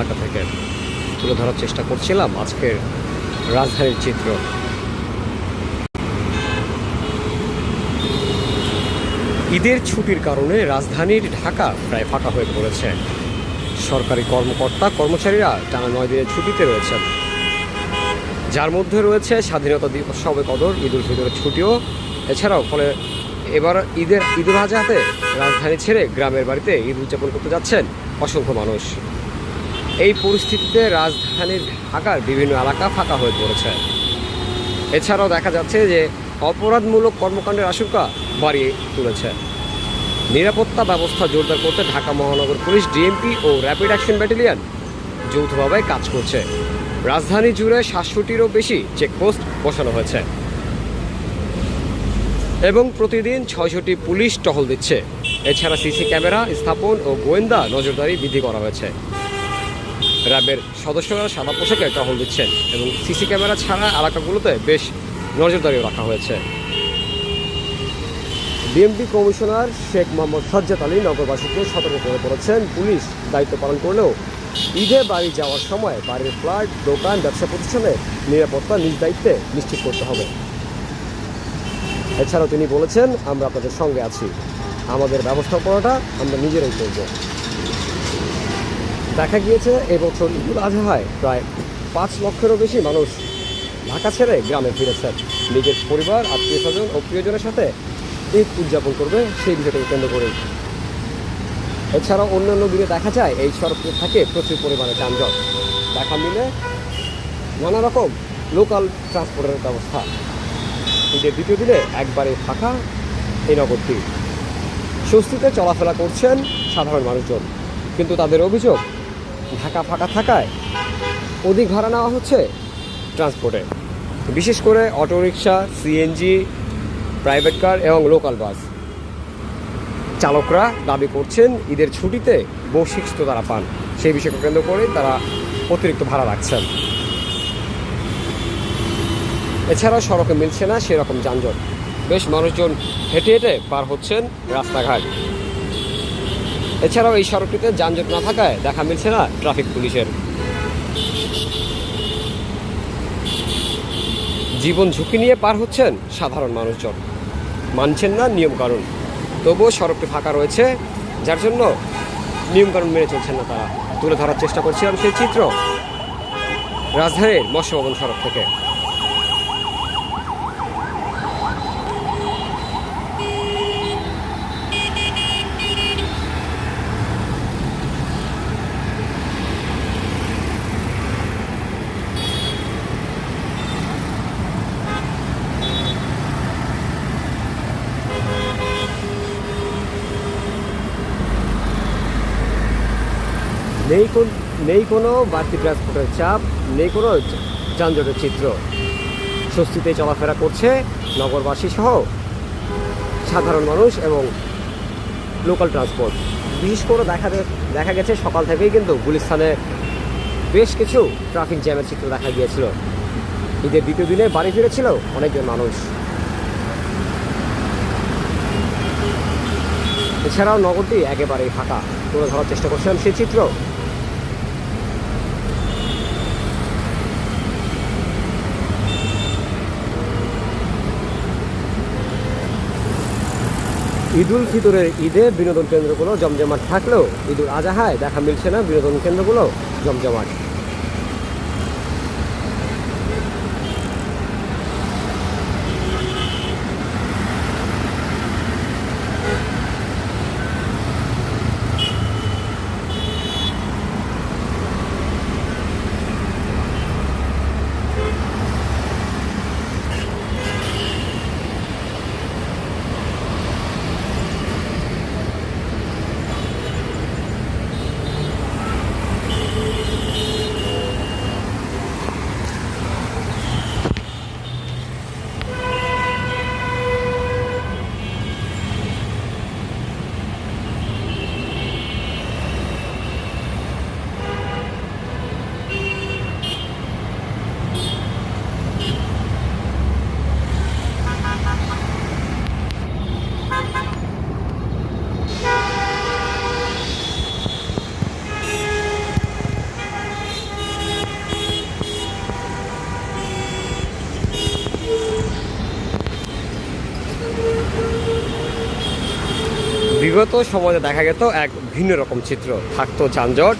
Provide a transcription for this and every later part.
এলাকা থেকে তুলে ধরার চেষ্টা করছিলাম আজকের রাজধানীর চিত্র। ঈদের ছুটির কারণে রাজধানীর ঢাকা প্রায় ফাঁকা হয়ে পড়েছে। সরকারি কর্মকর্তা, কর্মচারীরা টানা নয় দিনের ছুটিতে রয়েছেন। যার মধ্যে রয়েছে স্বাধীনতা দিবস সবে কদর, ঈদ উল ফিতরের ছুটিও। এছাড়াও ফলে এবার ঈদের ঈদুল আজহাতে রাজধানী ছেড়ে গ্রামের বাড়িতে ঈদ উদযাপন করতে যাচ্ছেন অসংখ্য মানুষ। এই পরিস্থিতিতে রাজধানীর ঢাকার বিভিন্ন এলাকা ফাঁকা হয়ে পড়েছে। এছাড়াও দেখা যাচ্ছে যে অপরাধমূলক কর্মকাণ্ডের আশঙ্কা বাড়িয়ে তুলেছে। নিরাপত্তা ব্যবস্থা জোরদার করতে ঢাকা মহানগর পুলিশ, ডিএমপি ও র্যাপিড অ্যাকশন ব্যাটালিয়ন যৌথভাবে কাজ করছে। রাজধানী জুড়ে সাতশোটিরও বেশি চেকপোস্ট বসানো হয়েছে। এবং প্রতিদিন ছয়শটি পুলিশ টহল দিচ্ছে। এছাড়া সিসি ক্যামেরা, স্থাপন ও গোয়েন্দা নজরদারি বৃদ্ধি করা হয়েছে। র্যাবের সদস্যরা সাদা পোশাকে টহল দিচ্ছেন এবং সিসি ক্যামেরা ছাড়া এলাকাগুলোতে বেশ নজরদারিও রাখা হয়েছে। ডিএমপি কমিশনার শেখ মোহাম্মদ সাজ্জাদ আলী নগরবাসীকে সতর্ক করে পড়েছেন পুলিশ দায়িত্ব পালন করলেও ঈদে বাড়ি যাওয়ার সময় বাড়ির ফ্ল্যাট, দোকান, ব্যবসা প্রতিষ্ঠানে নিরাপত্তা নিজ দায়িত্বে নিশ্চিত করতে হবে। এছাড়াও তিনি বলেছেন, আমরা আপনাদের সঙ্গে আছি। আমাদের ব্যবস্থাপনাটা আমরা নিজেরাই করব। দেখা গিয়েছে এবছর ঈদুল আজহায় প্রায় পাঁচ লক্ষেরও বেশি মানুষ ঢাকা ছেড়ে গ্রামে ফিরেছেন নিজের পরিবার আত্মীয় স্বজন ও প্রিয়জনের সাথে ঈদ উদযাপন করবে সেই বিষয়টাকে কেন্দ্র করেই এছাড়াও অন্যান্য দিনে দেখা যায়, এই সড়কে থাকে প্রচুর পরিমাণে যানজট। দেখা মিলে নানা রকম লোকাল ট্রান্সপোর্টের ব্যবস্থা। ঈদের দ্বিতীয় দিনে একবারে ফাঁকা এই নগরটি। স্বস্তিতে চলাফেরা করছেন সাধারণ মানুষজন, কিন্তু তাদের অভিযোগ ঢাকা ফাঁকা থাকায় অধিক ভাড়া নেওয়া হচ্ছে ট্রান্সপোর্টে। বিশেষ করে অটোরিকশা, সিএনজি, প্রাইভেট কার এবং লোকাল বাস। চালকরা দাবি করছেন ঈদের ছুটিতে বৈশিষ্ট্য তারা পান। সেই বিষয়কে কেন্দ্র করে তারা অতিরিক্ত ভাড়া রাখছেন। এছাড়াও সড়কে মিলছে না সেরকম যানজট। বেশ মানুষজন হেঁটে হেঁটে পার হচ্ছেন রাস্তাঘাট। এছাড়াও এই সড়কটিতে যানজট না থাকায় দেখা মিলছে না ট্রাফিক পুলিশের। জীবন ঝুঁকি নিয়ে পার হচ্ছেন সাধারণ মানুষজন। মানছেন না নিয়মকানুন তবুও সড়কটি ফাঁকা রয়েছে, যার জন্য নিয়মকানুন মেনে চলছেন না তারা। তুলে ধরার চেষ্টা করছিলাম সেই চিত্র। রাজধানীর মৎস্যভবন সড়ক থেকে। নেই কোন, নেই কোনো বাড়তি ট্রান্সপোর্টের চাপ, নেই কোনো যানজটের চিত্র। স্বস্তিতে চলাফেরা করছে নগরবাসী সহ সাধারণ মানুষ এবং লোকাল ট্রান্সপোর্ট বিশেষ করে দেখা দেখা গেছে সকাল থেকেই কিন্তু গুলিস্তানে বেশ কিছু ট্রাফিক জ্যামের চিত্র দেখা গিয়েছিল। ঈদের দ্বিতীয় দিনে বাড়ি ফিরেছিল অনেকজন মানুষ। এছাড়াও নগরটি একেবারেই ফাঁকা। তুলে ধরার চেষ্টা করছিলাম সেই চিত্র। ঈদুল ফিতরের ঈদে বিনোদন কেন্দ্রগুলো জমজমাট থাকলেও ঈদুল আজাহায় দেখা মিলছে না বিনোদন কেন্দ্রগুলো জমজমাট। বিগত সময়ে দেখা যেত এক ভিন্ন রকম চিত্র। থাকতো যানজট,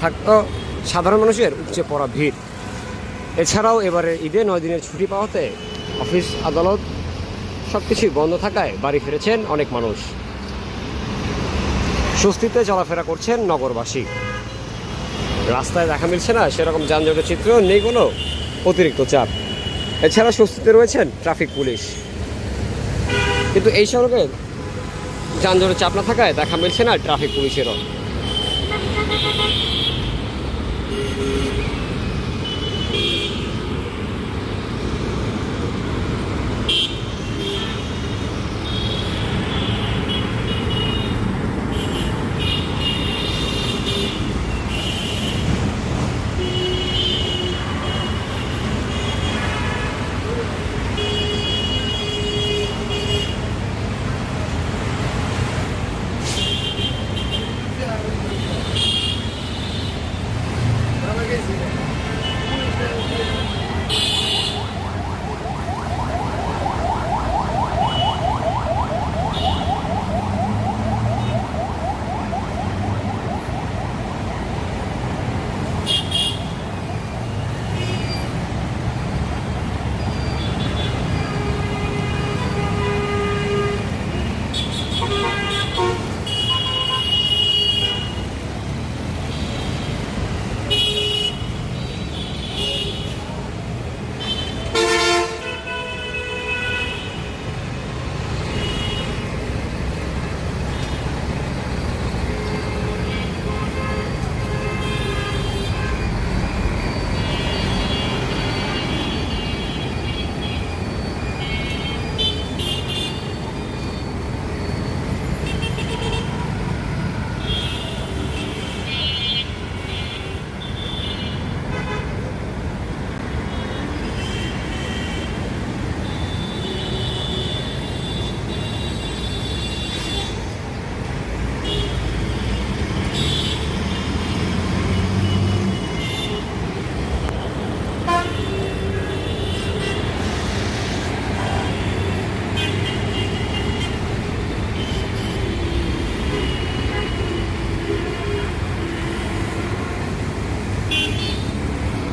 থাকতো সাধারণ মানুষের উপচে পড়া ভিড়। এছাড়াও এবারে ঈদে নয় দিনের ছুটি পাওয়াতে অফিস, আদালত সব কিছুই বন্ধ থাকায় বাড়ি ফিরেছেন অনেক মানুষ। স্বস্তিতে চলাফেরা করছেন নগরবাসী। রাস্তায় দেখা মিলছে না সেরকম যানজটের চিত্র নেই কোনো অতিরিক্ত চাপ। এছাড়া স্বস্তিতে রয়েছেন ট্রাফিক পুলিশ। কিন্তু এই সড়কে যানজটের চাপ না থাকায় দেখা মিলছে না ট্রাফিক পুলিশেরও।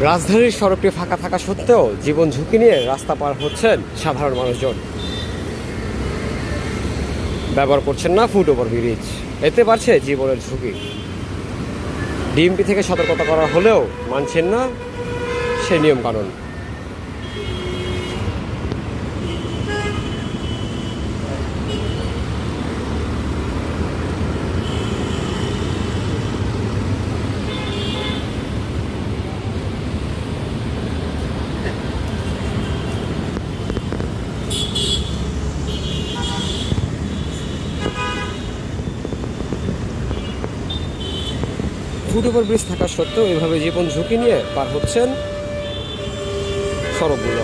রাজধানীর সড়কটি ফাঁকা থাকা সত্ত্বেও জীবন ঝুঁকি নিয়ে রাস্তা পার হচ্ছেন সাধারণ মানুষজন। ব্যবহার করছেন না ফুট ওভার ব্রিজ। এতে পারছে জীবনের ঝুঁকি। ডিএমপি থেকে সতর্কতা করা হলেও মানছেন না সে নিয়ম ফুট ওভার ব্রিজ থাকা সত্ত্বেও এভাবে জীবন ঝুঁকি নিয়ে পার হচ্ছেন সড়কগুলো